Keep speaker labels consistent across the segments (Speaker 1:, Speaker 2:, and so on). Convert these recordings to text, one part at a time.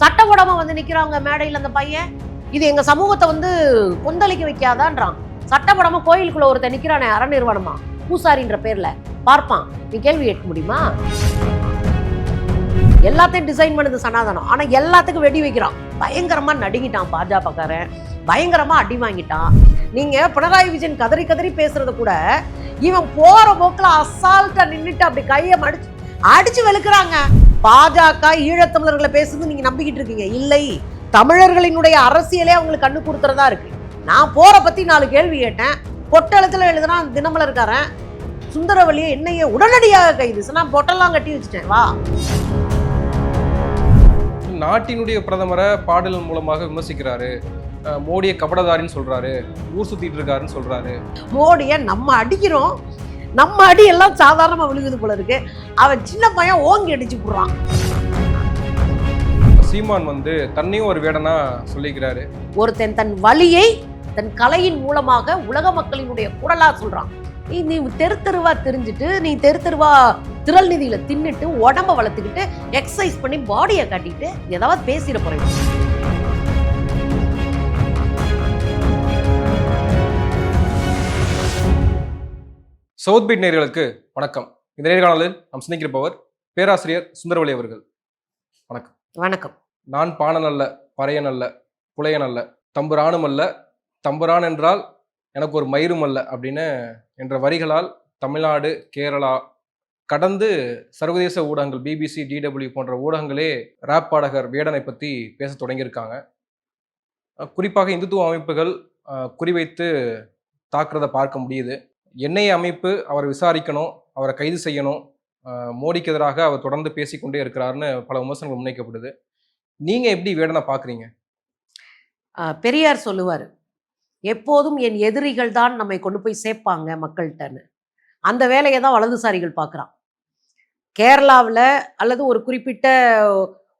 Speaker 1: சட்ட போடாம வந்து நிக்கிறாங்க மேடையில் அந்த பையன் இது எங்க சமூகத்தை வந்து கொந்தளிக்க வைக்காதான்றான். சட்ட போடாம கோயிலுக்குள்ள ஒருத்தன் நிக்கிறானே அற நிறுவனமா? பூசாரின்ற பேர்ல. பார்ப்பான். நீ கேள்வி கேட்க முடியுமா? எல்லாத்தையும் டிசைன் பண்ணுது சனாதனம். ஆனா எல்லாத்துக்கும் வெடி வைக்கிறான். பயங்கரமா நடுங்கிட்டான் பாஜகக்காரன். பயங்கரமா அடி வாங்கிட்டான். நீங்க பினராயி விஜயன் கதறி கதறி பேசுறத கூட இவன் போற போக்குல அசால்ட்டா நின்றுட்டு அப்படி கையை மடிச்சு அடிச்சு வெளுக்குறாங்க. பாஜக ஈழத்தமிழர்களை பேசுறது நீங்க நம்பிக்கிட்டு இருக்கீங்க. இல்லை தமிழர்களினுடைய அரசியலே அவங்களுக்கு கண்ணு கொடுத்துறதா இருக்கு. நான் போற பத்தி நாலு கேள்வி கேட்டேன். பொட்டெழுத்துல எழுதுனா தினமலர்காரன் சுந்தரவழியை என்னைய உடனடியாக கைது. நான் பொட்டெல்லாம் கட்டி வச்சுட்டேன். வா.
Speaker 2: நாட்டினுடைய பிரதமரை பாடல் மூலமாக விமர்சிக்கிறாரு. மோடியை கபடதாரின்னு சொல்றாரு. ஊர் சுத்திட்டு இருக்காருன்னு சொல்றாரு.
Speaker 1: மோடியை நம்ம அடிக்கிறோம். நம்ம அடி எல்லாம் சாதாரணமா விழுகுது போல இருக்கு. அவன் சின்ன பையன் ஓங்கி அடிச்சு போடுறான்
Speaker 2: சீமான் வந்து தன்னையும் ஒரு வேடனா சொல்லிக்கிறாரு.
Speaker 1: ஒருத்தன் தன் வலியை தன் கலையின் மூலமாக உலக மக்களினுடைய குரலா சொல்றான். நீ நீ தெரு தெருவா தெரிஞ்சுட்டு நீ தெரு தெருவா திரள் நிதியில தின்னுட்டு உடம்ப வளர்த்துக்கிட்டு எக்ஸசைஸ் பண்ணி பாடியை காட்டிட்டு ஏதாவது பேசிட போறேன்.
Speaker 2: சவுத் பீட் நேயர்களுக்கு வணக்கம். இந்த நேர்காணலில் நாம் சிந்திக்கிறப்பவர் பேராசிரியர் சுந்தரவழி அவர்கள்.
Speaker 1: வணக்கம்.
Speaker 2: நான் பாணன் அல்ல பறையன் அல்ல புலையன் அல்ல தம்புரானும் அல்ல. தம்புரான் என்றால் எனக்கு ஒரு மயிரும் அல்ல அப்படின்னு என்ற வரிகளால் தமிழ்நாடு கேரளா கடந்து சர்வதேச ஊடகங்கள் பிபிசி டிடபிள்யூ போன்ற ஊடகங்களே ராப் பாடகர் வேடனை பற்றி பேச தொடங்கியிருக்காங்க. குறிப்பாக இந்துத்துவ அமைப்புகள் குறிவைத்து தாக்குறதை பார்க்க முடியுது. என்ஐஏ அமைப்பு அவரை விசாரிக்கணும் அவரை கைது செய்யணும். மோடிக்கு எதிராக அவர் தொடர்ந்து பேசிக்கொண்டே இருக்கிறாருன்னு பல விமர்சனங்கள் முன்வைக்கப்படுது. நீங்கள் எப்படி வேடனை
Speaker 1: பார்க்குறீங்க? பெரியார் சொல்லுவார் எப்போதும் என் எதிரிகள் தான் நம்மை கொண்டு போய் சேர்ப்பாங்க மக்கள்கிட்டன்னு. அந்த வேலையை தான் வலதுசாரிகள் பார்க்குறான். கேரளாவில் அல்லது ஒரு குறிப்பிட்ட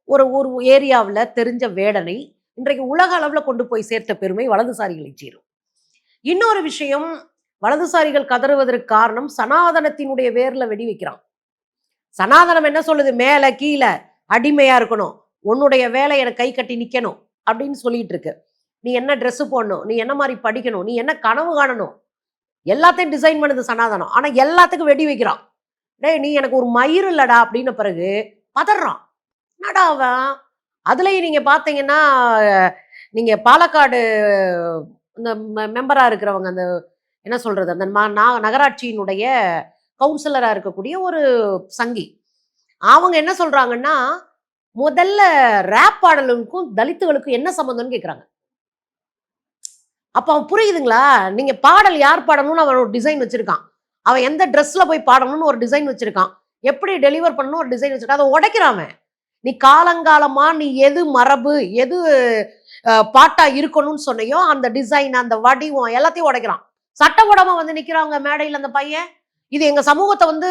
Speaker 1: ஒரு ஒரு ஏரியாவில் தெரிஞ்ச வேடனை இன்றைக்கு உலக அளவில் கொண்டு போய் சேர்த்த பெருமை வலதுசாரிகளை சேரும். இன்னொரு விஷயம் வலதுசாரிகள் கதறுவதற்கு காரணம் சனாதனத்தினுடைய வேர்ல வெடி வைக்கிறான் சனாதனம் என்ன சொல்லுது? மேலே கீழே அடிமையா இருக்கணும். உன்னுடைய வேலை எனக்கு கை கட்டி நிக்கணும் அப்படின்னு சொல்லிட்டு இருக்கு. நீ என்ன ட்ரெஸ்ஸு போடணும்? நீ என்ன மாதிரி படிக்கணும்? நீ என்ன கனவு காணணும்? எல்லாத்தையும் டிசைன் பண்ணுது சனாதனம். ஆனா எல்லாத்துக்கும் வெடி வைக்கிறான். டேய் நீ எனக்கு ஒரு மயிர் இல்லடா அப்படின்ன பிறகு பதறான். என்னடா அவன்? அதுலயும் நீங்க பாத்தீங்கன்னா நீங்கள் நீங்க பாலக்காடு இந்த மெம்பரா இருக்கிறவங்க அந்த என்ன சொல்றது? அந்த நா- நகராட்சியினுடைய கவுன்சிலரா இருக்கக்கூடிய ஒரு சங்கி. அவங்க என்ன சொல்றாங்கன்னா முதல்ல ரேப் பாடலுக்கும் தலித்துகளுக்கும் என்ன சம்மந்தம்னு கேட்குறாங்க அப்போ அவன் புரியுதுங்களா? நீங்க பாடல் யார் பாடணும்னு அவன் ஒரு டிசைன் வச்சிருக்கான். அவன் எந்த ட்ரெஸ்ல போய் பாடணும்னு ஒரு டிசைன் வச்சிருக்கான். எப்படி டெலிவர் பண்ணணும் ஒரு டிசைன் வச்சிருக்கான். அதை உடைக்கிறான் அவன். நீ காலங்காலமா நீ எது மரபு எது பாட்டா இருக்கணும்னு சொன்னையோ அந்த டிசைன் அந்த வடிவம் எல்லாத்தையும் உடைக்கிறான். சட்ட போடாம வந்து நிக்கிறாங்க மேடையில் அந்த பையன். இது எங்க சமூகத்தை வந்து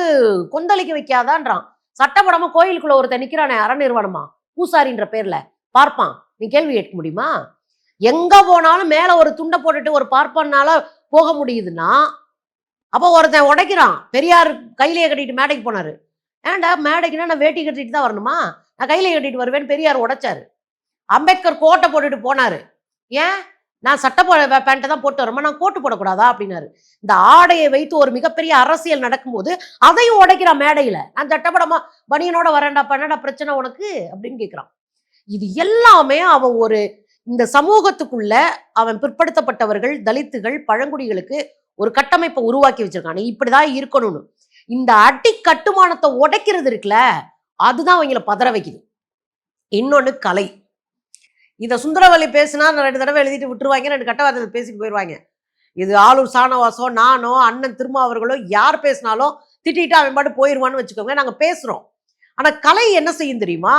Speaker 1: கொந்தளிக்க வைக்காதான்றான். சட்ட போடாம கோயிலுக்குள்ள ஒருத்தன் நிக்கிறானே அற நிறுவனமா பூசாரின்ற பேர்ல. பார்ப்பான். நீ கேள்வி கேட்க முடியுமா? எங்க போனாலும் மேல ஒரு துண்டை போட்டுட்டு ஒரு பார்ப்பான்னால போக முடியுதுன்னா அப்போ ஒருத்தன் உடைக்கிறான். பெரியார் கையிலேயே கட்டிட்டு மேடைக்கு போனாரு. ஏன்டா மேடைக்குன்னா நான் வேட்டி கட்டிட்டு தான் வரணுமா? நான் கையிலேயே கட்டிட்டு வருவேன்னு பெரியார் உடைச்சாரு. அம்பேத்கர் கோட்டை போட்டுட்டு போனாரு. ஏன்? நான் சட்டை போ பேண்ட்டை தான் போட்டு வரமா நான் கோட்டு போடக்கூடாதா அப்படின்னாரு. இந்த ஆடையை வைத்து ஒரு மிகப்பெரிய அரசியல் நடக்கும்போது அதையும் உடைக்கிறான் மேடையில. நான் சட்டப்படமா பனியனோட வரேன்டா பண்ணடா பிரச்சனை உனக்கு அப்படின்னு கேட்குறான் இது எல்லாமே அவன் ஒரு இந்த சமூகத்துக்குள்ள அவன் பிற்படுத்தப்பட்டவர்கள் தலித்துகள் பழங்குடிகளுக்கு ஒரு கட்டமைப்பை உருவாக்கி வச்சிருக்கான். இப்படிதான் இருக்கணும்னு. இந்த அடி கட்டுமானத்தை உடைக்கிறது இருக்குல்ல அதுதான் அவங்கள பதற வைக்குது. இன்னொன்று கலை. இந்த சுந்தரவல்லி பேசினா நான் ரெண்டு தடவை எழுதிட்டு விட்டுருவாங்க ரெண்டு கட்டவாதத்தை பேசிட்டு போயிடுவாங்க இது ஆளூர் சானவாசோ நானோ அண்ணன் திருமாவர்களோ யார் பேசினாலும் திட்டிட்டு அவன் பாட்டு போயிடுவான்னு வச்சுக்கோங்க நாங்கள் பேசுகிறோம் ஆனால் கலை என்ன செய்யும் தெரியுமா?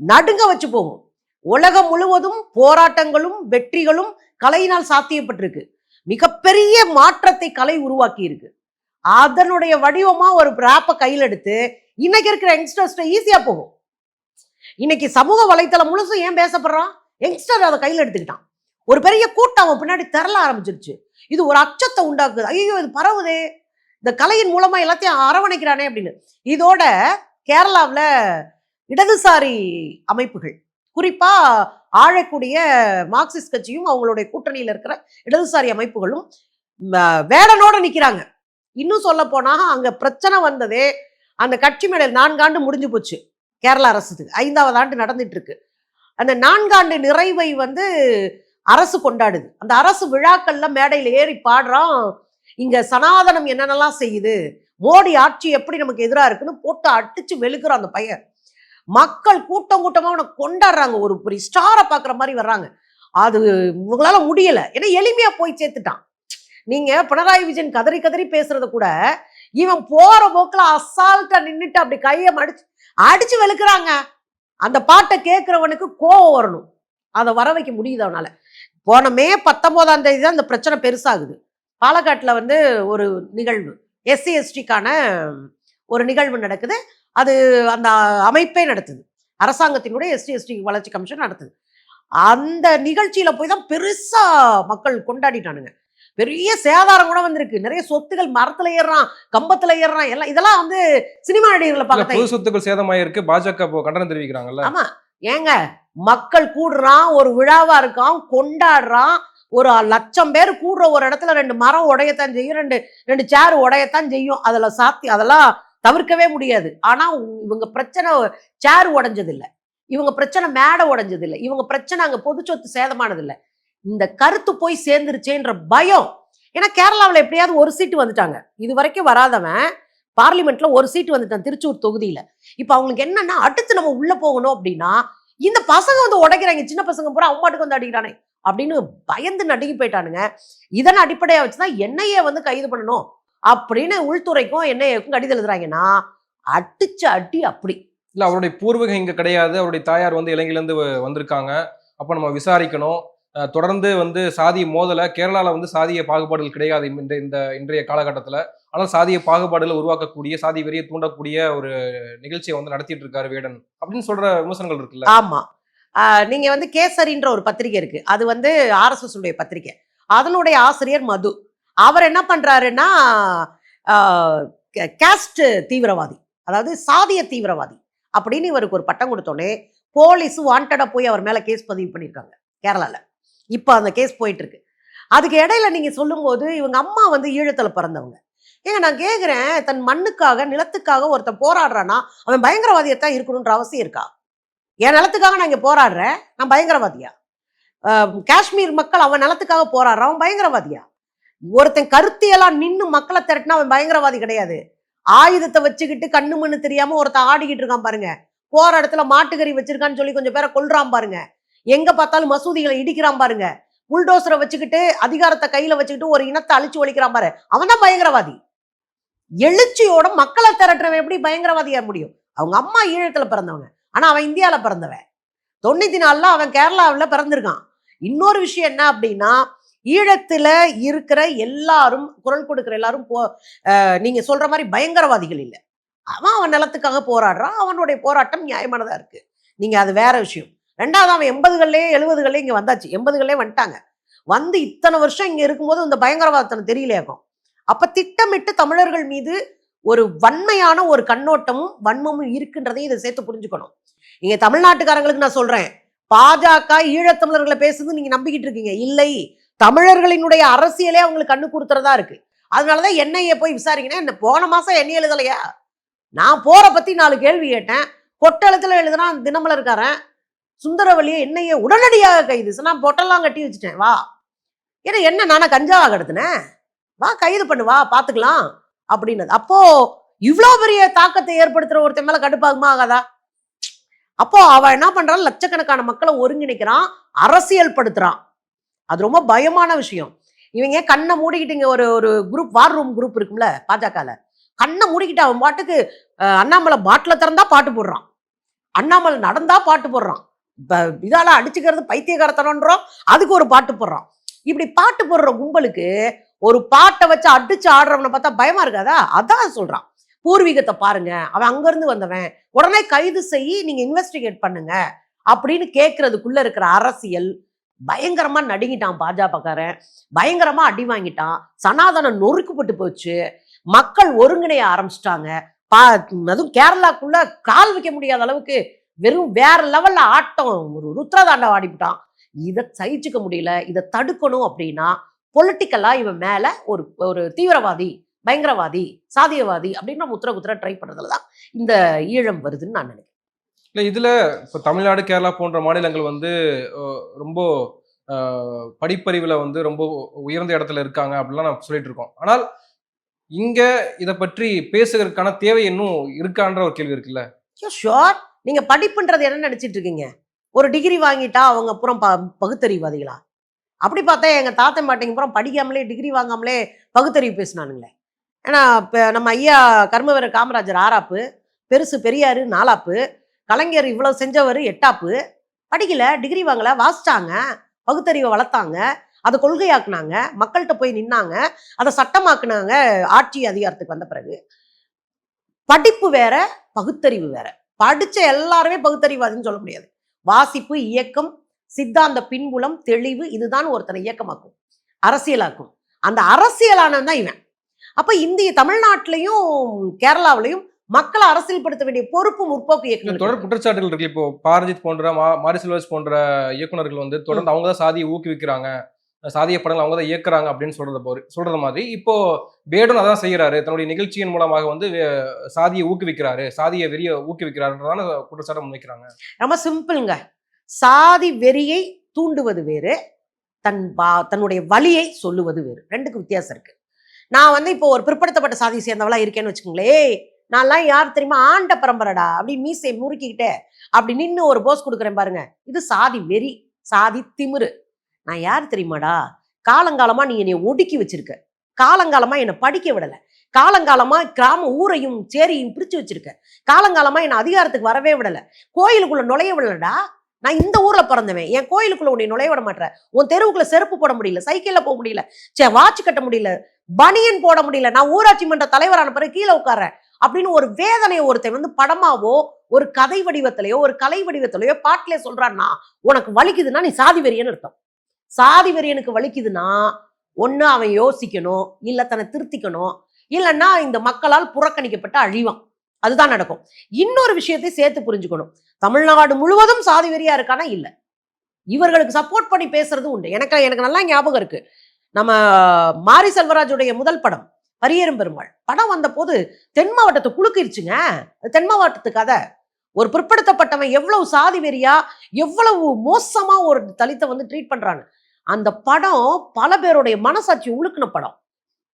Speaker 1: நடுங்க வச்சு போகும். உலகம் முழுவதும் போராட்டங்களும் வெற்றிகளும் கலையினால் சாத்தியப்பட்டிருக்கு. மிகப்பெரிய மாற்றத்தை கலை உருவாக்கி இருக்கு அதனுடைய வடிவமா ஒரு ராப்பை கையில் எடுத்து இன்னைக்கு இருக்கிற யங்ஸ்டர்ஸ்ட ஈஸியா போகும். இன்னைக்கு சமூக வலைத்தளம் முழுசும் ஏன் பேசப்படுறான்? யங்ஸ்டர் அதை கையில் எடுத்துக்கிட்டான். ஒரு பெரிய கூட்டம் அவன் பின்னாடி திரள ஆரம்பிச்சிருச்சு. இது ஒரு அச்சத்தை உண்டாக்குது. ஐயோ இது பரவுதே. இந்த கலையின் மூலமா எல்லாத்தையும் அரவணைக்கிறானே அப்படின்னு. இதோட கேரளாவில் இடதுசாரி அமைப்புகள் குறிப்பா ஆழக்கூடிய மார்க்சிஸ்ட் கட்சியும் அவங்களுடைய கூட்டணியில் இருக்கிற இடதுசாரி அமைப்புகளும் வேடனோட நிற்கிறாங்க இன்னும் சொல்ல போனா அங்க பிரச்சனை வந்ததே அந்த கட்சி மேடல் நான்காண்டு முடிஞ்சு போச்சு. கேரள அரசுக்கு ஐந்தாவது ஆண்டு நடந்துட்டு இருக்கு அந்த நான்காண்டு நிறைவை வந்து அரசு கொண்டாடுது. அந்த அரசு விழாக்கள்ல மேடையில் ஏறி பாடுறான் இங்க சனாதனம் என்னென்னலாம் செய்யுது மோடி ஆட்சி எப்படி நமக்கு எதிராக இருக்குன்னு போட்டு அடிச்சு வெளுக்குறான் அந்த பையன். மக்கள் கூட்டம் கூட்டமாக அவனை கொண்டாடுறாங்க ஒரு பெரிய ஸ்டாரை பார்க்குற மாதிரி வர்றாங்க. அது உங்களால முடியல. ஏன்னா எளிமையா போய் சேர்த்துட்டான். நீங்க பினராயி விஜயன் கதறி கதறி பேசுறத கூட இவன் போற போக்குல அசால்ட்டா நின்றுட்டு அப்படி கையை மடிச்சு அடிச்சு வெளுக்குறாங்க. அந்த பாட்டை கேட்குறவனுக்கு கோவம் வரணும். அதை வர வைக்க முடியுது அவனால. போன மே பத்தொன்பதாம் தேதி தான் இந்த பிரச்சனை பெருசாகுது. பாலக்காட்டில் வந்து ஒரு நிகழ்வு. எஸ்சி எஸ்டிக்கான ஒரு நிகழ்வு நடக்குது. அது அந்த அமைப்பே நடத்துது. அரசாங்கத்தினுடைய எஸ்டி எஸ்டி வளர்ச்சி கமிஷன் நடத்துது. அந்த நிகழ்ச்சியில போய் தான் பெருசா மக்கள் கொண்டாடிட்டானுங்க. பெரிய சேதாரம் கூட வந்திருக்கு. நிறைய சொத்துகள் மரத்துல ஏறுறான் கம்பத்துல ஏறுறான் எல்லாம் இதெல்லாம் வந்து சினிமா நடிகர்களை பார்க்க
Speaker 2: பொது சொத்துக்கள் சேதமாயிருக்கு. பாஜக கண்டனம் தெரிவிக்கிறாங்கல்ல.
Speaker 1: ஆமா. ஏங்க மக்கள் கூடுறான் ஒரு விழாவா இருக்கான் கொண்டாடுறான் ஒரு லட்சம் பேர் கூடுற ஒரு இடத்துல ரெண்டு மரம் உடையத்தான் செய்யும் ரெண்டு ரெண்டு சேர் உடையத்தான் செய்யும். அதுல சாத்தி அதெல்லாம் தவிர்க்கவே முடியாது. ஆனா இவங்க பிரச்சனை சேர் உடைஞ்சது இல்ல இவங்க பிரச்சனை மேடை உடைஞ்சது இல்ல இவங்க பிரச்சனை அங்க பொது சொத்து சேதமானது இல்ல இந்த கருத்து போய் சேர்ந்துருச்சேன்ற பயம். ஏன்னா கேரளாவில் எப்படியாவது ஒரு சீட்டு வந்துட்டாங்க. இது வரைக்கும் வராதவன் பார்லிமெண்ட்ல ஒரு சீட்டு வந்துட்டான் திருச்சூர் தொகுதியில. இப்போ அவங்களுக்கு என்னன்னா அடுத்து நம்ம உள்ள போகணும் அப்படின்னா இந்த பசங்க வந்து உடைக்கிறாங்க. சின்ன பசங்க பூரா அம்மாட்டுக்கு வந்து அடிக்கிறானே அப்படின்னு பயந்து நடுங்கி போயிட்டானுங்க. இதன் அடிப்படையா வச்சுதான் என்னையே வந்து கைது பண்ணணும் அப்படின்னு உள்துறைக்கும் என்ஐஏக்கும் கடிதம் எழுதுறாங்கன்னா அடிச்ச அடி அப்படி.
Speaker 2: இல்ல அவருடைய பூர்வீகம் இங்க கிடையாது. அவருடைய தாயார் வந்து இலங்கையிலேருந்து வந்திருக்காங்க. அப்போ நம்ம விசாரிக்கணும். தொடர்ந்து வந்து சாதிய மோதலை கேரளாவில் வந்து சாதிய பாகுபாடுகள் கிடையாது இந்த இந்த இன்றைய காலகட்டத்தில். ஆனால் சாதிய பாகுபாடுகளை உருவாக்கக்கூடிய சாதி வெறியை தூண்டக்கூடிய ஒரு நிகழ்ச்சியை வந்து நடத்திட்டு இருக்காரு வேடன். அப்படின்னு சொல்ற விமர்சனங்கள் இருக்குல்ல?
Speaker 1: ஆமா. நீங்கள் நீங்க வந்து கேசரின்ற ஒரு பத்திரிகை இருக்கு. அது வந்து ஆர்எஸ்எஸ் உடைய பத்திரிகை. அதனுடைய ஆசிரியர் மது. அவர் என்ன பண்றாருன்னா கேஸ்ட் தீவிரவாதி. அதாவது சாதிய தீவிரவாதி. அப்படின்னு இவருக்கு ஒரு பட்டம் கொடுத்தோன்னே போலீஸ் வாண்டடாக போய் அவர் மேலே கேஸ் பதிவு பண்ணியிருக்காங்க கேரளாவில் இப்போ அந்த கேஸ் போயிட்டுருக்கு. அதுக்கு இடையில நீங்க சொல்லும்போது இவங்க அம்மா வந்து ஈழத்தில் பிறந்தவங்க. ஏங்க நான் கேட்குறேன் தன் மண்ணுக்காக நிலத்துக்காக ஒருத்தன் போராடுறான்னா அவன் பயங்கரவாதியத்தான் இருக்கணுன்ற அவசியம் இருக்கா? என் நிலத்துக்காக நான் இங்கே போராடுறேன் நான் பயங்கரவாதியா? காஷ்மீர் மக்கள் அவன் நிலத்துக்காக போராடுறான் அவன் பயங்கரவாதியா? ஒருத்தன் கருத்தியெல்லாம் நின்று மக்களை திரட்டினா அவன் பயங்கரவாதி கிடையாது. ஆயுதத்தை வச்சுக்கிட்டு கண்ணு மண்ணு தெரியாம ஒருத்தன் ஆடிக்கிட்டு இருக்கான் பாருங்க. போற இடத்துல மாட்டுக்கறி வச்சிருக்கான்னு சொல்லி கொஞ்சம் பேரை கொள்றான் பாருங்க. எங்க பார்த்தாலும் மசூதிகளை இடிக்கிறான் பாருங்க. புல்டோசரை வச்சுக்கிட்டு அதிகாரத்தை கையில வச்சுக்கிட்டு ஒரு இனத்தை அழிச்சு ஒழிக்கிறான் பாரு. அவன் தான் பயங்கரவாதி. எழுச்சியோட மக்களை திரட்டுறவன் எப்படி பயங்கரவாதியா முடியும்? அவங்க அம்மா ஈழத்துல பிறந்தவங்க. ஆனா அவன் இந்தியால பிறந்தவன். தொண்ணூத்தி நாலுல அவன் கேரளாவில் பிறந்திருக்கான். இன்னொரு விஷயம் என்ன அப்படின்னா ஈழத்துல இருக்கிற எல்லாரும் குரல் கொடுக்கிற எல்லாரும் போ நீங்க சொல்ற மாதிரி பயங்கரவாதிகள் இல்லை. அவன் அவன் நிலத்துக்காக போராடுறான். அவனுடைய போராட்டம் நியாயமானதா இருக்கு. நீங்க அது வேற விஷயம். ரெண்டாவது அவன் எண்பதுகள்லயே எழுபதுகள்லயே இங்கே வந்தாச்சு. எண்பதுகளே வந்துட்டாங்க. வந்து இத்தனை வருஷம் இங்கே இருக்கும்போது இந்த பயங்கரவாதத்தனை தெரியலையாக்கும் அப்போ. திட்டமிட்டு தமிழர்கள் மீது ஒரு வன்மையான ஒரு கண்ணோட்டமும் வன்மமும் இருக்குன்றதையும் இதை சேர்த்து புரிஞ்சுக்கணும். இங்கே தமிழ்நாட்டுக்காரங்களுக்கு நான் சொல்கிறேன் பாஜக ஈழத்தமிழர்களை பேசுது நீங்கள் நம்பிக்கிட்டு இருக்கீங்க. இல்லை. தமிழர்களினுடைய அரசியலே அவங்களுக்கு கண்ணு கொடுத்துறதா இருக்கு. அதனாலதான் என்ஐஏ போய் விசாரிக்கணும் என்ன போன மாசம் என்ன எழுதலையா? நான் போற பத்தி நாலு கேள்வி கேட்டேன். கொட்டெழுத்துல எழுதுனா தினமலர்காரன் சுந்தரவழியை என்னையே உடனடியாக கைது. நான் பொட்டெல்லாம் கட்டி வச்சுட்டேன். வா. ஏன்னா என்ன நானா கஞ்சாவா கடத்தினேன் வா கைது பண்ணு வா பாத்துக்கலாம். அப்படின்னது. அப்போ இவ்வளோ பெரிய தாக்கத்தை ஏற்படுத்துற ஒருத்தன் மேல கடுப்பாகுமா ஆகாதா? அப்போ அவன் என்ன பண்றான்? லட்சக்கணக்கான மக்களை ஒருங்கிணைக்கிறான் அரசியல் படுத்துறான். அது ரொம்ப பயமான விஷயம். இவங்க கண்ணை மூடிக்கிட்டு இங்க ஒரு ஒரு குரூப் வார் ரூம் குரூப் இருக்கும்ல பாஜகல. கண்ணை மூடிக்கிட்டு அவன் பாட்டுக்கு அண்ணாமலை பாட்டில் திறந்தா பாட்டு போடுறான். அண்ணாமலை நடந்தா பாட்டு போடுறான். இதால அடிச்சுக்கிறது பைத்தியகாரத்தனன்றோம். அதுக்கு ஒரு பாட்டு போடுறான் இப்படி பாட்டு போடுற கும்பலுக்கு ஒரு பாட்டை வச்சு அடிச்சு ஆடுறவனை பார்த்தா பயமா இருக்காதா? அதான் சொல்றான். பூர்வீகத்தை பாருங்க. அவன் அங்கிருந்து வந்தவன். உடனே கைது செய்யி நீங்க இன்வெஸ்டிகேட் பண்ணுங்க அப்படின்னு கேட்கறதுக்குள்ள இருக்கிற அரசியல் பயங்கரமா நடுங்கிட்டான் பாஜகக்காரன். பயங்கரமா அடி வாங்கிட்டான். சனாதனம் நொறுக்குப்பட்டு போச்சு. மக்கள் ஒருங்கிணைய ஆரம்பிச்சிட்டாங்க. பா அதுவும் கேரளாக்குள்ள கால் வைக்க முடியாத அளவுக்கு வெறும் வேற லெவல்ல ஆட்டம். ஒரு ருத்ரதாண்டம் ஆடிவிட்டான். இதை சகிச்சுக்க முடியல. இதை தடுக்கணும் அப்படின்னா பொலிட்டிக்கலா இவன் மேல ஒரு ஒரு தீவிரவாதி பயங்கரவாதி சாதியவாதி அப்படின்னு நம்ம உத்தர குத்துற ட்ரை பண்றதுல தான் இந்த ஈழம் வருதுன்னு நான் நினைக்கிறேன்.
Speaker 2: இல்லை இதுல இப்போ தமிழ்நாடு கேரளா போன்ற மாநிலங்கள் வந்து ரொம்ப படிப்பறிவுல வந்து ரொம்ப உயர்ந்த இடத்துல இருக்காங்க அப்படிலாம் நம்ம சொல்லிட்டு இருக்கோம். ஆனால் இங்க இதை பற்றி பேசுவதற்கான தேவை இன்னும் இருக்கான்ற ஒரு கேள்வி இருக்குல்ல?
Speaker 1: ஷோர் நீங்கள் படிப்புன்றது என்ன நினச்சிட்டு இருக்கீங்க. ஒரு டிகிரி வாங்கிட்டா அவங்க புறம் ப பகுத்தறிவாதிகளா? அப்படி பார்த்தா எங்கள் தாத்தன் பாட்டிங்க புறம் படிக்காமலே டிகிரி வாங்காமலே பகுத்தறிவு பேசினானுங்களே. ஏன்னா இப்போ நம்ம ஐயா கர்மவீர காமராஜர் ஆறாப்பு பெருசு பெரியார் நாலாப்பு கலைஞர் இவ்வளோ செஞ்சவர் எட்டாப்பு படிக்கல டிகிரி வாங்கலை வாசிச்சாங்க பகுத்தறிவை வளர்த்தாங்க அதை கொள்கையாக்குனாங்க மக்கள்கிட்ட போய் நின்னாங்க அதை சட்டமாக்குனாங்க ஆட்சி அதிகாரத்துக்கு வந்த பிறகு. படிப்பு வேற பகுத்தறிவு வேற. படிச்ச எல்லாருமே பகுத்தறிவாதின்னு சொல்ல முடியாது. வாசிப்பு இயக்கம் சித்தாந்த பின்புலம் தெளிவு இதுதான் ஒருத்தனை இயக்கமாக்கும். அரசியலாக்கும். அந்த அரசியலானவன் தான் இவன். அப்ப இந்திய தமிழ்நாட்டிலையும் கேரளாவிலையும் மக்களை அரசியல்படுத்த வேண்டிய பொறுப்பு முற்போக்கு இயக்கம்
Speaker 2: தொடர் குற்றச்சாட்டுகள் இருக்கு. இப்போ பாரஜித் போன்ற மாரி போன்ற இயக்குனர்கள் வந்து தொடர்ந்து அவங்க தான் சாதியை ஊக்குவிக்கிறாங்க. சாதிய படங்கள் அவங்க தான் இயக்குறாங்க அப்படின்னு சொல்றத போரு சொல்றது மாதிரி. இப்போ பேடும் அதான் செய்யறாரு தன்னுடைய நிகழ்ச்சியின் மூலமாக வந்து சாதியை ஊக்குவிக்கிறாரு. சாதியை வெறிய ஊக்குவிக்கிறாருன்றதான குற்றச்சாட்டை முன்வைக்கிறாங்க.
Speaker 1: ரொம்ப சிம்பிளுங்க. சாதி வெறியை தூண்டுவது வேறு தன் பா- தன்னுடைய வழியை சொல்லுவது வேறு. ரெண்டுக்கு வித்தியாசம் இருக்கு. நான் வந்து இப்போ ஒரு பிற்படுத்தப்பட்ட சாதியை சேர்ந்தவளா இருக்கேன்னு வச்சுக்கோங்களேன். நான்லாம் யார் தெரியுமா? ஆண்ட பரம்பரைடா. அப்படி மீசை முறுக்கிக்கிட்டே அப்படி நின்று ஒரு போஸ் கொடுக்குறேன் பாருங்க. இது சாதி வெறி சாதி திமிரு. நான் யார் தெரியுமாடா? காலங்காலமா நீ என்னை ஒடுக்கி வச்சிருக்க. காலங்காலமா என்னை படிக்க விடல. காலங்காலமா கிராம ஊரையும் சேரியும் பிரிச்சு வச்சிருக்க. காலங்காலமா என்னை அதிகாரத்துக்கு வரவே விடல. கோயிலுக்குள்ள நுழைய விடலடா. நான் இந்த ஊர்ல பிறந்தவன். என் கோயிலுக்குள்ள உன்னை நுழைய விட மாட்டேன் உன் தெருவுக்குள்ள செருப்பு போட முடியல. சைக்கிள்ல போக முடியல. சே வாட்ச் கட்ட முடியல. பனியன் போட முடியல. நான் ஊராட்சி மன்ற தலைவரான பிறகு கீழே உட்கார்றேன். அப்படின்னு ஒரு வேதனையை ஒருத்தன் வந்து படமாவோ ஒரு கதை வடிவத்திலையோ ஒரு கலை வடிவத்திலையோ பாட்டிலே சொல்றான்னா உனக்கு வலிக்குதுன்னா நீ சாதி வெறியன்னு அர்த்தம். சாதி வெறியனுக்கு வலிக்குதுன்னா ஒண்ணு அவன் யோசிக்கணும் இல்லை தன்னை திருத்திக்கணும் இல்லைன்னா இந்த மக்களால் புறக்கணிக்கப்பட்ட அழிவான் அதுதான் நடக்கும். இன்னொரு விஷயத்தை சேர்த்து புரிஞ்சுக்கணும். தமிழ்நாடு முழுவதும் சாதி வெறியா இருக்கானா? இல்லை. இவர்களுக்கு சப்போர்ட் பண்ணி பேசுறது உண்டு. எனக்கு எனக்கு நல்லா ஞாபகம் இருக்கு. நம்ம மாரி செல்வராஜுடைய முதல் படம் பரியேறும் பெருமாள். படம் வந்த போது தென் மாவட்டத்தை குலுக்கிருச்சுங்க. தென் மாவட்டத்து கதை. ஒரு பிற்படுத்தப்பட்டவன் எவ்வளவு சாதி வெறியா எவ்வளவு மோசமா ஒரு தலித்தை வந்து ட்ரீட் பண்றான்னு. அந்த படம் பல பேருடைய மனசாட்சி உழுக்குன படம்.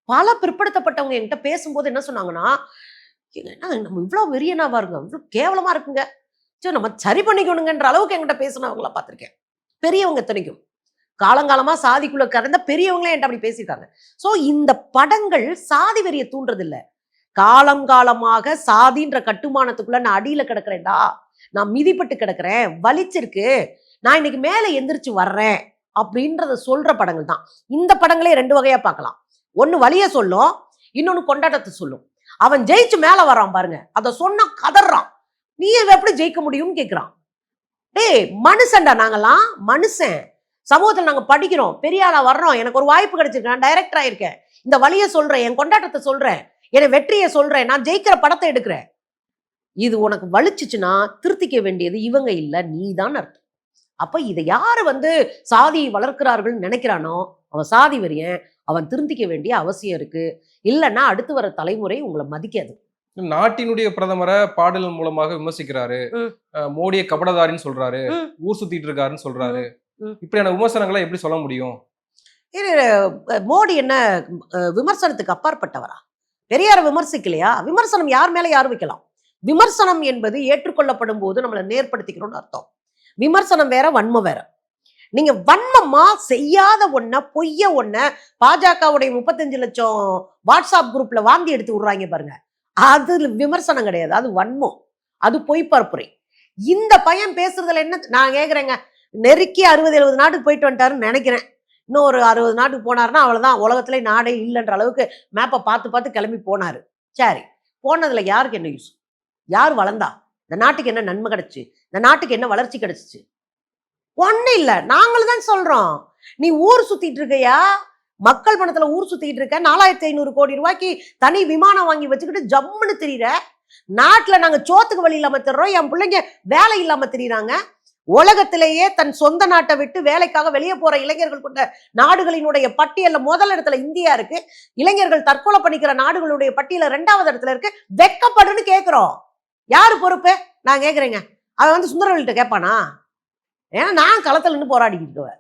Speaker 1: பல பிற்படுத்தப்பட்டவங்க என்கிட்ட பேசும்போது என்ன சொன்னாங்கன்னா என்ன நம்ம இவ்வளோ வெறியனாவா இருங்க இவ்வளோ கேவலமா இருக்குங்க. சரி நம்ம சரி பண்ணிக்கணுங்கன்ற அளவுக்கு என்கிட்ட பேசினவங்கள பார்த்துருக்கேன். பெரியவங்க இத்தனைக்கும். காலங்காலமாக சாதிக்குள்ள கறந்த பெரியவங்களே என்கிட்ட அப்படி பேசியிருக்காங்க. ஸோ இந்த படங்கள் சாதி வெறியை தூண்டுறதில்ல. காலங்காலமாக சாதின்ற கட்டுமானத்துக்குள்ள நான் அடியில் கிடக்குறேன்டா. நான் மிதிப்பட்டு கிடக்குறேன். வலிச்சிருக்கு. நான் இன்னைக்கு மேலே எந்திரிச்சு வர்றேன். அப்படின்றத சொல்ற படங்கள் தான் இந்த படங்களே ரெண்டு வகையா பார்க்கலாம். ஒன்னு வழிய சொல்லும் இன்னொன்னு கொண்டாட்டத்தை சொல்லும். அவன் ஜெயிச்சு மேல வரான் பாருங்க. அதை சொன்னா கதறான். நீ எப்படி ஜெயிக்க முடியும்னு கேக்குறான். டேய் மனுஷன்டா நாங்கெல்லாம். மனுஷன். சமூகத்தில் நாங்க படிக்கிறோம். பெரிய வர்றோம். எனக்கு ஒரு வாய்ப்பு கிடைச்சிருக்கு. நான் டைரக்டர் ஆயிருக்கேன். இந்த வழிய சொல்றேன். என் கொண்டாட்டத்தை சொல்றேன். என் வெற்றியை சொல்றேன். நான் ஜெயிக்கிற படத்தை எடுக்கிறேன். இது உனக்கு வலிச்சிச்சுன்னா திருத்திக்க வேண்டியது இவங்க இல்ல. நீதான் அர்த்தம். அப்ப இதை யாரு வந்து சாதியை வளர்க்கிறார்கள் நினைக்கிறானோ அவன் சாதி வரியன் அவன் திருந்திக்க வேண்டிய அவசியம் இருக்கு. இல்லைன்னா அடுத்து வர தலைமுறை உங்களை மதிக்காது.
Speaker 2: நாட்டினுடைய பிரதமரை பாடல் மூலமாக விமர்சிக்கிறாரு. மோடியை கபடதாரின்னு சொல்றாரு. ஊர் சுத்திட்டு இருக்காருன்னு சொல்றாரு. இப்படியான விமர்சனங்களை எப்படி சொல்ல முடியும்?
Speaker 1: மோடி என்ன அஹ், விமர்சனத்துக்கு அப்பாற்பட்டவரா? பெரியார விமர்சிக்கலையா? விமர்சனம் யார் மேல யார் வைக்கலாம்? விமர்சனம் என்பது ஏற்றுக்கொள்ளப்படும் போது நம்மளை நேர்படுத்திக்கணும்னு அர்த்தம். விமர்சனம் வேற வன்மம் வேற. நீங்க வன்மமா செய்யாத ஒன்ன பொய்ய ஒன்ன பாஜகவுடைய முப்பத்தஞ்சு லட்சம் வாட்ஸ்அப் குரூப்ல வாந்தி எடுத்து விடுறாங்க பாருங்க. அது விமர்சனம் கிடையாது. அது வன்மம். அது பொய் பரப்புரை. இந்த பையன் பேசுறதுல என்ன நான் கேக்குறேங்க. நெருக்கி அறுபது எழுபது நாட்டுக்கு போயிட்டு வந்துட்டாருன்னு நினைக்கிறேன். இன்னும் ஒரு அறுபது நாட்டுக்கு போனாருன்னா அவ்வளவுதான். உலகத்துல நாடே இல்லைன்ற அளவுக்கு மேப்பை பார்த்து பார்த்து கிளம்பி போனாரு. சரி. போனதுல யாருக்கு என்ன யூஸ் யார் வளர்ந்தா? இந்த நாட்டுக்கு என்ன நன்மை கிடைச்சு? இந்த நாட்டுக்கு என்ன வளர்ச்சி கிடைச்சிச்சு? ஒன்றும் இல்லை. நாங்களும் தான் சொல்கிறோம் நீ ஊர் சுற்றிட்டு இருக்கையா? மக்கள் பணத்தில் ஊர் சுற்றிட்டு இருக்க? நாலாயிரத்தி ஐநூறு கோடி ரூபாய்க்கு தனி விமானம் வாங்கி வச்சுக்கிட்டு ஜம்முன்னு தெரியுற? நாட்டில் நாங்கள் சோத்துக்கு வழி இல்லாமல் தர்றோம். என் பிள்ளைங்க வேலை இல்லாமல் தெரியுறாங்க. உலகத்திலேயே தன் சொந்த நாட்டை விட்டு வேலைக்காக வெளியே போற இளைஞர்கள் கொண்ட நாடுகளினுடைய பட்டியல்ல முதல் இடத்துல இந்தியா இருக்கு. இளைஞர்கள் தற்கொலை பண்ணிக்கிற நாடுகளுடைய பட்டியல ரெண்டாவது இடத்துல இருக்கு. வெக்கப்படுன்னு கேட்குறோம் யார் பொறுப்பு? நான் கேட்குறேங்க அவன் வந்து சுந்தரவெளிகிட்ட கேட்பானா ஏன்னா நான் களத்தில் நின்று போராடிக்கிட்டு இருக்கவ.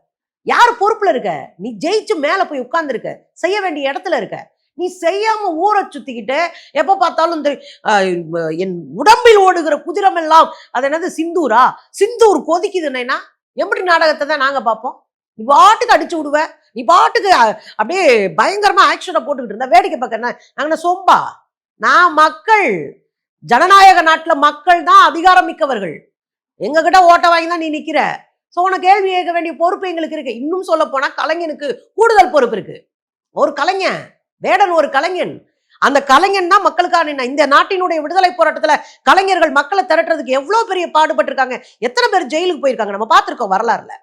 Speaker 1: யார் பொறுப்பில் இருக்க? நீ ஜெயிச்சு மேலே போய் உட்காந்துருக்க செய்ய வேண்டிய இடத்துல இருக்க. நீ செய்யாம ஊரை சுத்திக்கிட்டு எப்போ பார்த்தாலும் இந்த என் உடம்பில் ஓடுகிற குதிரமெல்லாம் அது என்னது சிந்தூரா? சிந்தூர் கொதிக்குதுன்னா எப்படி நாடகத்தை தான் நாங்கள் பார்ப்போம். நீ பாட்டுக்கு அடிச்சு விடுவ. நீ பாட்டுக்கு அப்படியே பயங்கரமா ஆக்ஷனை போட்டுக்கிட்டு இருந்தா வேடிக்கை பார்க்கறேன் என்ன சொம்பா? நான் மக்கள். ஜனநாயக நாட்டில் மக்கள் தான் அதிகாரம் மிக்கவர்கள். எங்ககிட்ட ஓட்டை ஓட்ட வாங்கி தான் நீ நிற்கிற ஸோ உனக்கு கேள்வி கேட்க வேண்டிய பொறுப்பு எங்களுக்கு இருக்கு. இன்னும் சொல்ல போனால் கலைஞனுக்கு கூடுதல் பொறுப்பு இருக்கு. ஒரு கலைஞன் வேடன் ஒரு கலைஞன். அந்த கலைஞன் தான் மக்களுக்கான என்ன இந்த நாட்டினுடைய விடுதலை போராட்டத்தில் கலைஞர்கள் மக்களை திரட்டுறதுக்கு எவ்வளோ பெரிய பாடுபட்டிருக்காங்க. எத்தனை பேர் ஜெயிலுக்கு போயிருக்காங்க. நம்ம பார்த்துருக்கோம் வரலாறுல.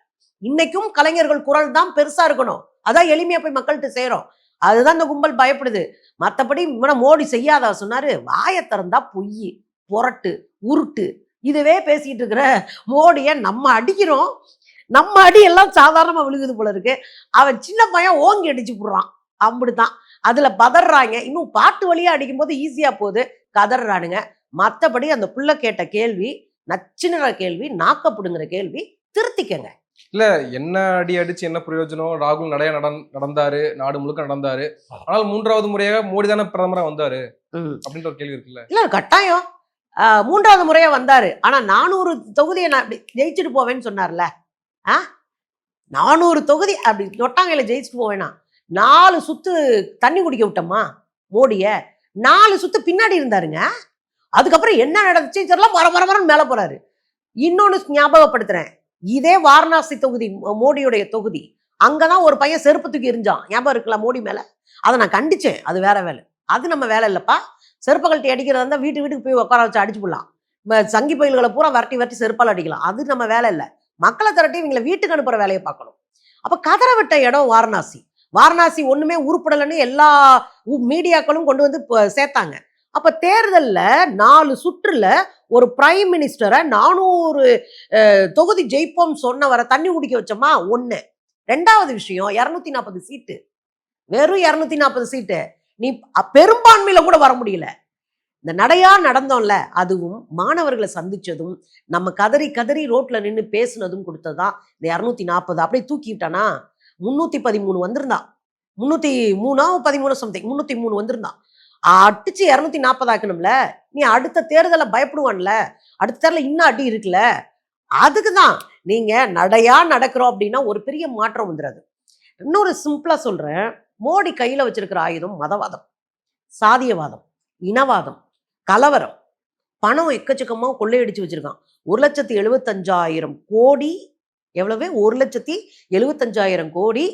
Speaker 1: இன்னைக்கும் கலைஞர்கள் குரல் தான் பெருசா இருக்கணும். அதான் எளிமையா போய் மக்கள்கிட்ட சேரும். அதுதான் இந்த கும்பல் பயப்படுது. மற்றபடி இவனை மோடி செய்யாதா சொன்னாரு வாயை திறந்தா பொய் புரட்டு உருட்டு. இதுவே பேசிக்கிட்டு இருக்கிற மோடியை நம்ம அடிக்கிறோம். நம்ம அடி எல்லாம் சாதாரணமாக விழுகுது போல இருக்கு. அவன் சின்ன பையன் ஓங்கி அடிச்சு விடுறான் அப்படித்தான். அதில் பதறாங்க. இன்னும் பாட்டு வழியாக அடிக்கும்போது ஈஸியாக போகுது. கதறானுங்க. மற்றபடி அந்த புள்ள கேட்ட கேள்வி நச்சுனுற கேள்வி நாக்கப்படுங்கிற கேள்வி திருத்திக்கங்க.
Speaker 2: இல்ல என்ன அடி அடிச்சு என்ன பிரயோஜனம்? ராகுல் நடந்- நடந்தாரு நாடு முழுக்க நடந்தாரு. ஆனால் மூன்றாவது முறையாக மோடி தானே பிரதமரா வந்தாரு. அப்படின்ற ஒரு கேள்வி இருக்குல்ல.
Speaker 1: இல்ல கட்டாயம். மூன்றாவது முறையா வந்தாரு. ஆனா நானூறு தொகுதியை நான் அப்படி ஜெயிச்சுட்டு போவேன்னு சொன்னார்ல. ஆ? நானூறு தொகுதி அப்படி நொட்டாங்கையில ஜெயிச்சுட்டு போவேனா நாலு சுத்து தண்ணி குடிக்க விட்டோமா மோடிய? நாலு சுத்து பின்னாடி இருந்தாருங்க. அதுக்கப்புறம் என்ன நடந்துச்சு தெரியல மர மர மரன்னு மேல போறாரு. இன்னொன்னு ஞாபகப்படுத்துறேன். இதே வாரணாசி தொகுதி மோடியுடைய தொகுதி. அங்கதான் ஒரு பையன் செருப்பு தூக்கி எரிஞ்சான் ஞாபகம் இருக்கலாம் மோடி மேல? அதை நான் கண்டிச்சேன். அது வேற வேலை. அது நம்ம வேலை இல்லப்பா. செருப்பை கழட்டி அடிக்கிறதா இருந்தால் வீட்டு வீட்டுக்கு போய் உட்கார வச்சு அடிச்சு போடலாம் சங்கி பயில்களை பூரா வரட்டி வரட்டி செருப்பால் அடிக்கலாம். அது நம்ம வேலை இல்லை. மக்களை திரட்டி இவங்களை வீட்டுக்கு அனுப்புற வேலையை பார்க்கணும். அப்போ கதரை விட்ட இடம் வாரணாசி. வாரணாசி ஒண்ணுமே உருப்படலைன்னு எல்லா மீடியாக்களும் கொண்டு வந்து சேர்த்தாங்க. அப்ப தேர்தலில் நாலு சுற்றுல ஒரு பிரைம் மினிஸ்டரை நானூறு தொகுதி ஜெயிப்போம் சொன்னவரை தண்ணி குடிக்க வச்சோமா? ஒன்று ரெண்டாவது விஷயம் இரநூத்தி நாற்பது சீட்டு. வெறும் இரநூத்தி நாற்பது சீட்டு. நீ பெரும்பான்மையில கூட வர முடியல. இந்த நடையா நடந்தோம்ல அதுவும் மாணவர்களை சந்திச்சதும் நம்ம கதறி கதறி ரோட்ல நின்று பேசுனதும் கொடுத்ததுதான் இந்த இரநூத்தி நாற்பது அப்படியே தூக்கிட்டானா? முன்னூத்தி பதிமூணு வந்திருந்தான் முன்னூத்தி மூணா பதிமூணு சம்திங் முன்னூத்தி மூணு வந்திருந்தான் அடிச்சு இரநூத்தி நாற்பது ஆக்கணும்ல? நீ அடுத்த தேர்தலை பயப்படுவான்ல? அடுத்த தேர்தல இன்னும் அடி இருக்குல்ல? அதுக்கு தான் நீங்க நடையா நடக்கிறோம் அப்படின்னா ஒரு பெரிய மாற்றம் வந்துடாது இன்னொரு சிம்பிளா சொல்றேன். மோடி கையில வச்சிருக்கிற ஆயுதம் மதவாதம். சாதியவாதம் இனவாதம் கலவரம். பணம் எக்கச்சக்கமா கொள்ளையடிச்சு வச்சிருக்கான். ஒரு லட்சத்தி எழுபத்தஞ்சாயிரம் கோடி எவ்வளவு? ஒரு லட்சத்தி எழுபத்தஞ்சாயிரம் கோடி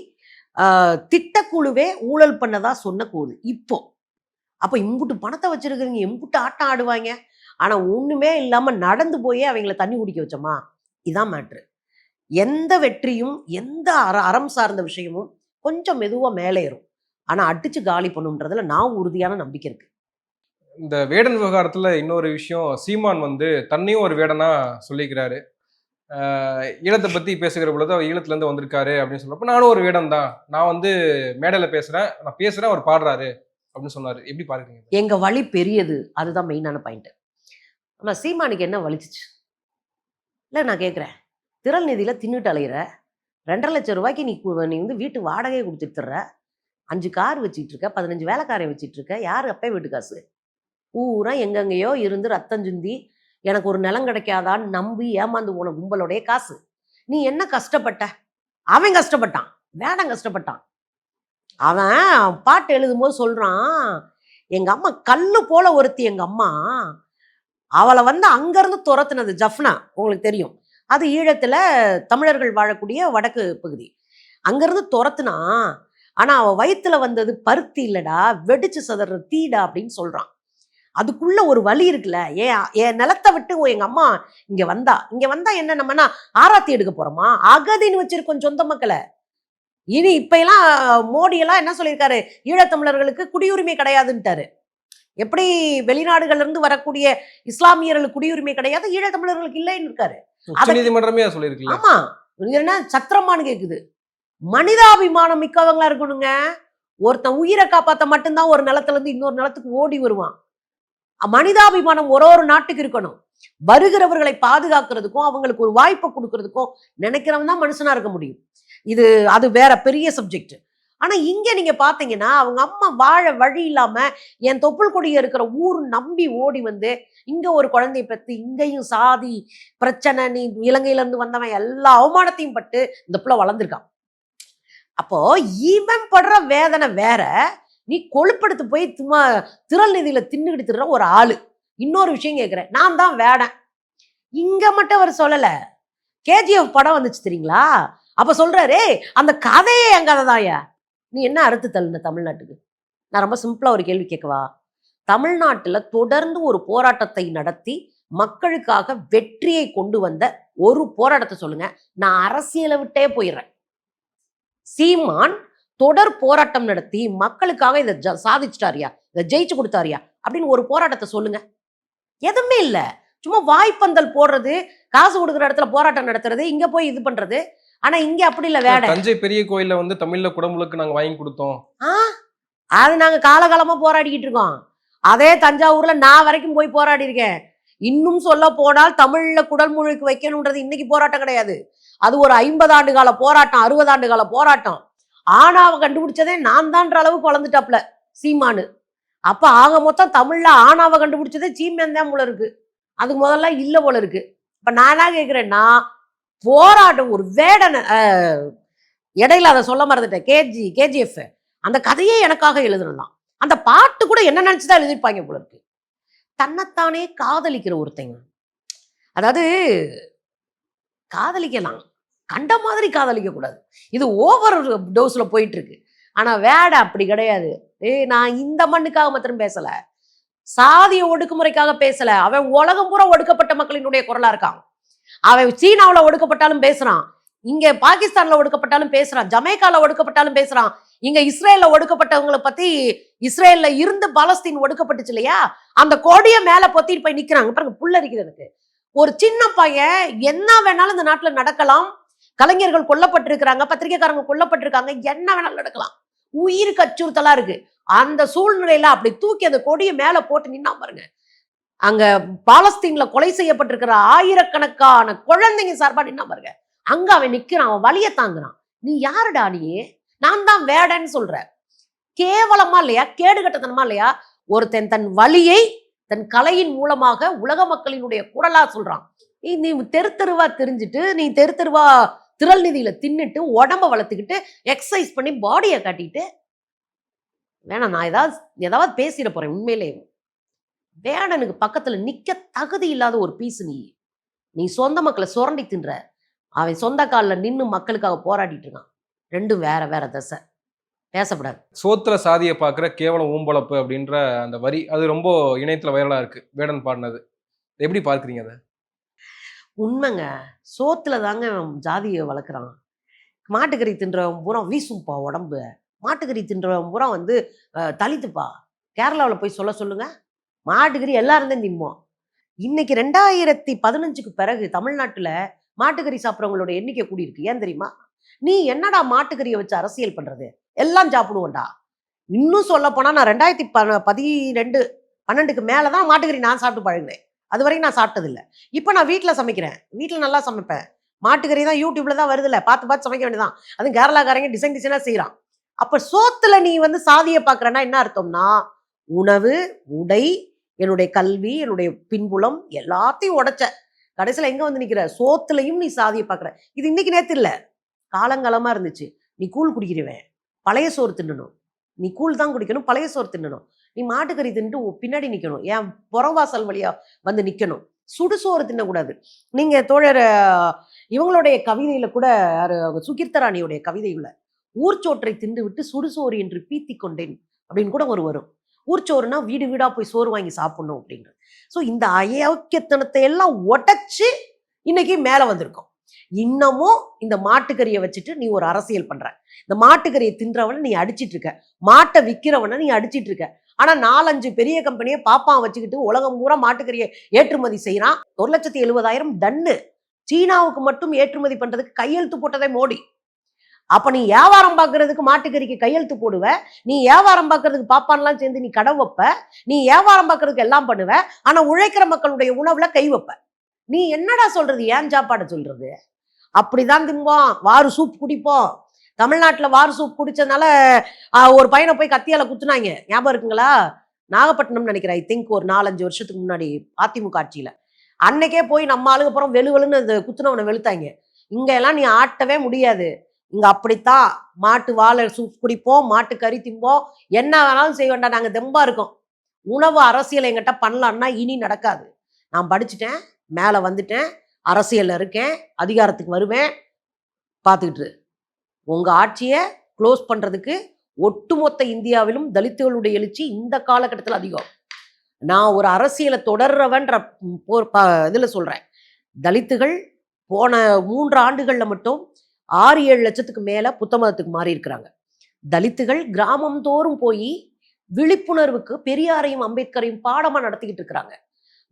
Speaker 1: திட்டக்குழுவே ஊழல் பண்ணதா சொன்ன கோடு இப்போ அப்போ இம்புட்டு பணத்தை வச்சிருக்கிறீங்க இம்புட்டு ஆட்டம் ஆடுவாங்க. ஆனால் ஒன்றுமே இல்லாமல் நடந்து போயே அவங்கள தண்ணி குடிக்க வச்சோமா? இதான் மேட்ரு எந்த வெற்றியும் எந்த அற அறம் சார்ந்த விஷயமும் கொஞ்சம் மெதுவாக மேலே ஏறும். ஆனால் அடித்து காலி பண்ணுன்றதுல நான் உறுதியான நம்பிக்கை இருக்கு.
Speaker 2: இந்த வேடன் விவகாரத்தில் இன்னொரு விஷயம் சீமான் வந்து தன்னையும் ஒரு வேடனா சொல்லிக்கிறாரு. ஈழத்தை பற்றி பேசுகிற பொழுது அவர் ஈழத்துலேருந்து வந்திருக்காரு அப்படின்னு சொல்கிறப்ப நானும் ஒரு வேடம் தான் நான் வந்து மேடையில் பேசுகிறேன் நான் பேசுகிறேன் அவர் பாடுறாரு. அப்படின்னு சொன்னாரு. எப்படி பாருங்க
Speaker 1: எங்க வழி பெரியது. அதுதான் மெயினான பாயிண்ட் ஆமா சீமானுக்கு என்ன வலிச்சிச்சு? இல்லை நான் கேட்குறேன் திரள் நிதியில தின்னுட்டு அலையிற. ரெண்டரை லட்சம் ரூபாய்க்கு நீ நீ வந்து வீட்டு வாடகையை கொடுத்துட்டுற அஞ்சு கார் வச்சிட்டு இருக்க. பதினஞ்சு வேலைக்காரை வச்சுட்டு இருக்க. யார் அப்பே வீட்டு காசு? பூரா எங்கெங்கேயோ இருந்து ரத்தம் சிந்தி எனக்கு ஒரு நிலம் கிடைக்காதான்னு நம்பி ஏமாந்து போன கும்பலோடைய காசு. நீ என்ன கஷ்டப்பட்ட? அவன் கஷ்டப்பட்டான். வேடம் கஷ்டப்பட்டான். அவன் பாட்டு எழுதும்போது சொல்கிறான் எங்கள் அம்மா கல் போல ஒருத்தி எங்கள் அம்மா. அவளை வந்து அங்கேருந்து துரத்துனது ஜஃப்னா உங்களுக்கு தெரியும். அது ஈழத்தில் தமிழர்கள் வாழக்கூடிய வடக்கு பகுதி. அங்கேருந்து துரத்துனா ஆனால் அவள் வயிற்றில் வந்தது பருத்தி இல்லைடா வெடிச்சு சதற தீடா அப்படின்னு சொல்கிறான் அதுக்குள்ள ஒரு வழி இருக்குல்ல ஏன் என் நிலத்தை விட்டு ஓ, எங்க அம்மா இங்க வந்தா. இங்க வந்தா என்ன நம்மனா ஆராத்தி எடுக்க போறோமா? அகதின்னு வச்சிருக்கோம் சொந்த மக்களை. இனி இப்ப எல்லாம் மோடி எல்லாம் என்ன சொல்லியிருக்காரு? ஈழத்தமிழர்களுக்கு குடியுரிமை கிடையாதுன்ட்டாரு. எப்படி வெளிநாடுகள்ல இருந்து வரக்கூடிய இஸ்லாமியர்களுக்கு குடியுரிமை கிடையாது ஈழத்தமிழர்களுக்கு இல்லைன்னு இருக்காரு
Speaker 2: நீதிமன்றமே
Speaker 1: ஆமா. இது என்ன சத்திரமான்னு கேக்குது. மனிதாபிமானம் மிக்கவங்களா இருக்கணுங்க. ஒருத்தன் உயிரை காப்பாத்த மட்டும்தான் ஒரு நிலத்துல இருந்து இன்னொரு நிலத்துக்கு ஓடி வருவான். மனிதாபிமானம் ஒரு ஒரு நாட்டுக்கு இருக்கணும். வருகிறவர்களை பாதுகாக்கிறதுக்கும் அவங்களுக்கு ஒரு வாய்ப்பை கொடுக்கறதுக்கும் நினைக்கிறவன் தான் மனுஷனா இருக்க முடியும். இது அது வேற பெரிய சப்ஜெக்ட் ஆனா இங்க நீங்க பாத்தீங்கன்னா அவங்க அம்மா வாழ வழி இல்லாம என் தொப்புள் கொடிய இருக்கிற ஊர் நம்பி ஓடி வந்து இங்க ஒரு குழந்தைய பெற்று இங்கேயும் சாதி பிரச்சனை நீ இலங்கையில இருந்து வந்தவன் எல்லா அவமானத்தையும் பட்டு இந்த புள்ள வளர்ந்துருக்கான். அப்போ இவன் படுற வேதனை வேற நீ கொழுப்படுத்து போய் சும்மா திரள் நிதியில தின்னுக்கிட்டு திடுற ஒரு ஆளு. இன்னொரு விஷயம் கேட்கிறேன் நான் தான் வேடன். இங்க மட்டும் அவர் சொல்லல. கேஜிஎஃப் படம் வந்துச்சு தெரியுங்களா? அப்ப சொல்றாரு அந்த கதையே என் கதை நீ என்ன அறுத்து தள்ளுன தமிழ்நாட்டுக்கு? நான் ரொம்ப சிம்பிளா ஒரு கேள்வி கேட்கவா? தமிழ்நாட்டுல தொடர்ந்து ஒரு போராட்டத்தை நடத்தி மக்களுக்காக வெற்றியை கொண்டு வந்த ஒரு போராட்டத்தை சொல்லுங்க. நான் அரசியலை விட்டே போயிடுறேன். சீமான் தொடர் போராட்டம் நடத்தி மக்களுக்காக இதை ஜ- சாதிச்சிட்டாரியா இதை ஜெயிச்சு கொடுத்தாரியா அப்படின்னு ஒரு போராட்டத்தை சொல்லுங்க. எதுவுமே இல்லை. சும்மா வாய்ப்பந்தல் போடுறது காசு கொடுக்குற இடத்துல போராட்டம் நடத்துறது இங்க போய் இது பண்றது. ஆனா இங்க அப்படி இல்ல வேட.
Speaker 2: தஞ்சை பெரிய கோயில்ல வந்து தமிழ்ல குடமுழுக்கு நாங்க வாங்கி கொடுத்தோம்.
Speaker 1: ஆ? அது நாங்க காலகாலமா போராடிக்கிட்டு இருக்கோம். அதே தஞ்சாவூர்ல நான் வரைக்கும் போய் போராடி இருக்கேன். இன்னும் சொல்ல போனால் தமிழ்ல குடல் முழுக்கு வைக்கணுன்றது இன்னைக்கு போராட்டம் கிடையாது. அது ஒரு ஐம்பது ஆண்டு கால போராட்டம் அறுபது ஆண்டு கால போராட்டம். ஆணாவை கண்டுபிடிச்சதே நான் தான்ற அளவுக்கு வளர்ந்துட்டாப்ல சீமானு. அப்ப ஆக மொத்தம் தமிழ்ல ஆணாவை கண்டுபிடிச்சதே சீமேன் தான் போல இருக்கு. அதுக்கு முதல்ல இல்ல போல இருக்கு. இப்ப நான் என்ன கேக்குறேன்னா போராட்டம் ஒரு வேடனை இடையில அதை சொல்ல மறந்துட்டேன். KG KGF. அந்த கதையே எனக்காக எழுதணும் அந்த பாட்டு கூட என்ன நினச்சிதான் எழுதியிருப்பாங்க போல இருக்கு. தன்னைத்தானே காதலிக்கிற ஒருத்தங்க அதாவது காதலிக்கலாம். கண்ட மாதிரி காதலிக்க கூடாது. இது ஓவர் டோஸ்ல போயிட்டு இருக்கு ஆனா வேட அப்படி கிடையாது. ஏய் நான் இந்த மண்ணுக்காக மாத்திரம் பேசல. சாதிய ஒடுக்குமுறைக்காக பேசல. அவன் உலகம் பூரா ஒடுக்கப்பட்ட மக்களினுடைய குரலா இருக்கான். அவன் சீனாவுல ஒடுக்கப்பட்டாலும் பேசுறான். இங்க பாகிஸ்தான்ல ஒடுக்கப்பட்டாலும் பேசுறான். ஜமைக்கால ஒடுக்கப்பட்டாலும் பேசுறான். இங்க இஸ்ரேல்ல ஒடுக்கப்பட்டவங்களை பத்தி இஸ்ரேல்ல இருந்து பாலஸ்தீன் ஒடுக்கப்பட்டுச்சு இல்லையா? அந்த கொடிய மேல பொத்திட்டு போய் நிக்கிறாங்க. பாருங்க புல்லரிக்குது எனக்கு ஒரு சின்ன பையன் என்ன வேணாலும் இந்த நாட்டுல நடக்கலாம். கலைஞர்கள் கொல்லப்பட்டிருக்கிறாங்க. பத்திரிகைக்காரங்க கொல்லப்பட்டிருக்காங்க. என்ன வேணாலும் நடக்கலாம். உயிருக்கு அச்சுறுத்தலா இருக்கு. அந்த சூழ்நிலையில அப்படி தூக்கி அந்த கொடியை மேல போட்டு நின்னா பாருங்க. அங்க பாலஸ்தீன்ல கொலை செய்யப்பட்டிருக்கிற ஆயிரக்கணக்கான குழந்தைங்க சார்பாக என்ன பாருங்க? அங்க அவன் நிக்கிறான் அவன் வழிய தாங்குறான். நீ யாருடா நீ? நான் தான் வேடன்னு சொல்ற. கேவலமா இல்லையா? கேடுகட்டத்தனமா இல்லையா? ஒருத்தன் தன் வலியை தன் கலையின் மூலமாக உலக மக்களினுடைய குரலா சொல்றான். நீ நீ தெரு தெருவா தெரிஞ்சுட்டு நீ தெரு தெருவா திரள் நிதியில தின்னுட்டு உடம்ப வளர்த்துக்கிட்டு எக்ஸசைஸ் பண்ணி பாடியை காட்டிட்டு வேணாம் நான் ஏதாவது ஏதாவது பேசிட போறேன் உண்மையிலேயே. வேடனுக்கு பக்கத்துல நிக்க தகுதி இல்லாத ஒரு பீஸ் நீ. நீ சொந்த மக்களை சுரண்டி தின்ற. அவன் சொந்த காலில் நின்னு மக்களுக்காக போராடிட்டு இருக்கான். ரெண்டும் வேற வேற தசை. பேசக்கூடாது
Speaker 2: சோத்துல சாதியை பார்க்குற கேவலம் ஊம்பளப்பு அப்படின்ற அந்த வரி அது ரொம்ப இணையத்துல வைரலா இருக்கு. வேடன் பாடினது. எப்படி பார்க்குறீங்க அதை?
Speaker 1: உண்மைங்க. சோத்துல தாங்க ஜாதியை வளர்க்குறான். மாட்டுக்கறி தின்றவன் பூரா வீசும்பா உடம்பு. மாட்டுக்கறி தின்றவன் பூரா வந்து தலித்துப்பா. கேரளாவில் போய் சொல்ல சொல்லுங்க. மாட்டுக்கறி எல்லாரும் தான் திம்போம் இன்னைக்கு ரெண்டாயிரத்தி பதினஞ்சுக்கு பிறகு தமிழ்நாட்டில் மாட்டுக்கறி சாப்பிட்றவங்களோட எண்ணிக்கை கூடியிருக்கு ஏன் தெரியுமா? நீ என்னடா மாட்டுக்கறியை வச்சு அரசியல் பண்ணுறது எல்லாம் சாப்பிடுவோம்டா. இன்னும் சொல்ல போனால் நான் ரெண்டாயிரத்தி ப பதிரெண்டு பன்னெண்டுக்கு மேலே தான் மாட்டுக்கறி நான் சாப்பிட்டு பழகினேன். அது வரைக்கும் நான் சாப்பிட்டதில்லை. இப்போ நான் வீட்டில் சமைக்கிறேன். வீட்டில் நல்லா சமைப்பேன். மாட்டுக்கறி தான் யூடியூப்ல தான் வருதுல்ல. பார்த்து பார்த்து சமைக்க வேண்டியதான் அதுவும் கேரளாக்காரங்க டிசைன் டிசைனாக செய்கிறான் அப்போ சோத்துல நீ வந்து சாதியை பார்க்குறேன்னா என்ன அர்த்தம்னா உணவு உடை என்னுடைய கல்வி என்னுடைய பின்புலம் எல்லாத்தையும் உடைச்ச. கடைசியில் எங்கே வந்து நிற்கிற சோத்துலையும் நீ சாதியை பார்க்குற இது இன்னைக்கு நேற்று இல்லை. காலங்காலமாக இருந்துச்சு. நீ கூழ் குடிக்கிறவன். பழைய சோறு தின்னணும். நீ கூழ் தான் குடிக்கணும். பழைய சோறு தின்னணும். நீ மாட்டுக்கறி தின்ட்டு பின்னாடி நிற்கணும் ஏன் புறவாசல் வழியாக வந்து நிக்கணும். சுடுசோறு தின்னக்கூடாது. நீங்கள் தோழர் இவங்களுடைய கவிதையில் கூட யாரு, சுகீர்த்தராணியுடைய கவிதையில் ஊர்ச்சோற்றை தின்றுவிட்டு சுடுசோறு என்று பீத்தி கொண்டேன் அப்படின்னு கூட ஒரு வரும். ஊர்ச்சோறுனா வீடு வீடாக போய் சோறு வாங்கி சாப்பிடணும் அப்படின்றது ஸோ இந்த அயோக்கியத்தனத்தை எல்லாம் உடச்சி இன்னைக்கு மேலே வந்திருக்கோம். இன்னமும் இந்த மாட்டுக்கறியை வச்சுட்டு நீ ஒரு அரசியல் பண்ற. இந்த மாட்டுக்கறியை தின்றவனை நீ அடிச்சிட்டு இருக்க. மாட்டை விற்கிறவனை நீ அடிச்சிட்டு இருக்க. ஆனா நாலஞ்சு பெரிய கம்பெனியை பாப்பான் வச்சுக்கிட்டு உலகம் பூரா மாட்டுக்கறியை ஏற்றுமதி செய்யறான் ஒரு லட்சத்தி எழுபதாயிரம் டன்னு. சீனாவுக்கு மட்டும் ஏற்றுமதி பண்றதுக்கு கையெழுத்து போட்டதே மோடி. அப்போ நீ வியாபாரம் பார்க்கறதுக்கு மாட்டுக்கறிக்கு கையெழுத்து போடுவ. நீ வியாபாரம் பார்க்கறதுக்கு பாப்பான்லாம் சேர்ந்து நீ கடை வைப்ப. நீ வியாபாரம் பார்க்கறதுக்கு எல்லாம் பண்ணுவ. ஆனால் உழைக்கிற மக்களுடைய உணவில் கை வைப்ப. நீ என்னடா சொல்றது? ஏன் சாப்பாடு சொல்றது? அப்படிதான் திம்போம். வாறு சூப் குடிப்போம். தமிழ்நாட்டில் வாறு சூப் குடிச்சதுனால ஒரு பையனை போய் கத்தியால குத்துனாங்க. ஞாபகம் இருக்குங்களா? நாகப்பட்டினம் நினைக்கிறேன். ஐ திங்க் ஒரு நாலஞ்சு வருஷத்துக்கு முன்னாடி அதிமுக ஆட்சியில். அன்னைக்கே போய் நம்ம ஆளுக்கு அப்புறம் வெளு வெளுன்னு அந்த குத்துனவனை வெளுத்தாங்க. இங்கெல்லாம் நீ ஆட்டவே முடியாது. இங்க அப்படித்தான் மாட்டு வாழை சூப் குடிப்போம் மாட்டு கறி திம்போம் என்ன வேணாலும் செய்ய வேண்டாம் நாங்க தெம்பா இருக்கோம். உணவு அரசியல் எங்கிட்ட பண்ணலான்னா இனி நடக்காது. நான் படிச்சுட்டேன் மேலே வந்துட்டேன் அரசியல்ல இருக்கேன் அதிகாரத்துக்கு வருவேன். பார்த்துக்கிட்டு உங்கள் உங்க ஆட்சியை க்ளோஸ் பண்றதுக்கு ஒட்டுமொத்த இந்தியாவிலும் தலித்துகளுடைய எழுச்சி இந்த காலகட்டத்தில் அதிகம். நான் ஒரு அரசியலை தொடர்றவன்ற போர் ப இதில் சொல்கிறேன் தலித்துகள் போன மூன்று ஆண்டுகளில் மட்டும் ஆறு ஏழு லட்சத்துக்கு மேலே புத்த மதத்துக்கு மாறி இருக்கிறாங்க தலித்துகள் கிராமம் தோறும் போய் விழிப்புணர்வுக்கு பெரியாரையும் அம்பேத்கரையும் பாடமாக நடத்திக்கிட்டு இருக்கிறாங்க.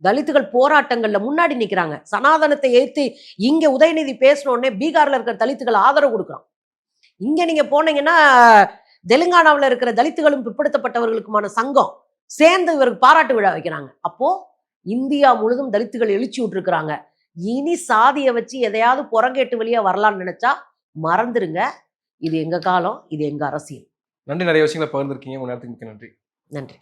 Speaker 1: தலித்துகள் போராட்டங்கள்ல முன்னாடி நிற்கிறாங்க சனாதனத்தை ஏற்றி இங்க உதயநிதி பேசின பீகார்ல இருக்கிற தலித்துகள் ஆதரவு கொடுக்குறான். இங்க நீங்க போனீங்கன்னா தெலுங்கானாவில் இருக்கிற தலித்துகளும் பிற்படுத்தப்பட்டவர்களுக்குமான சங்கம் சேர்ந்து இவருக்கு பாராட்டு விழா வைக்கிறாங்க. அப்போ இந்தியா முழுதும் தலித்துகள் எழுச்சி விட்டுருக்குறாங்க இனி சாதியை வச்சு எதையாவது புறங்கேட்டு வெளியே வரலாம்னு நினைச்சா மறந்துருங்க. இது எங்க காலம் இது எங்க அரசியல்.
Speaker 2: நன்றி. நிறைய விஷயங்களை பகிர்ந்துருக்கீங்க. உங்க நேரத்துக்கு மிக்க நன்றி.
Speaker 1: நன்றி.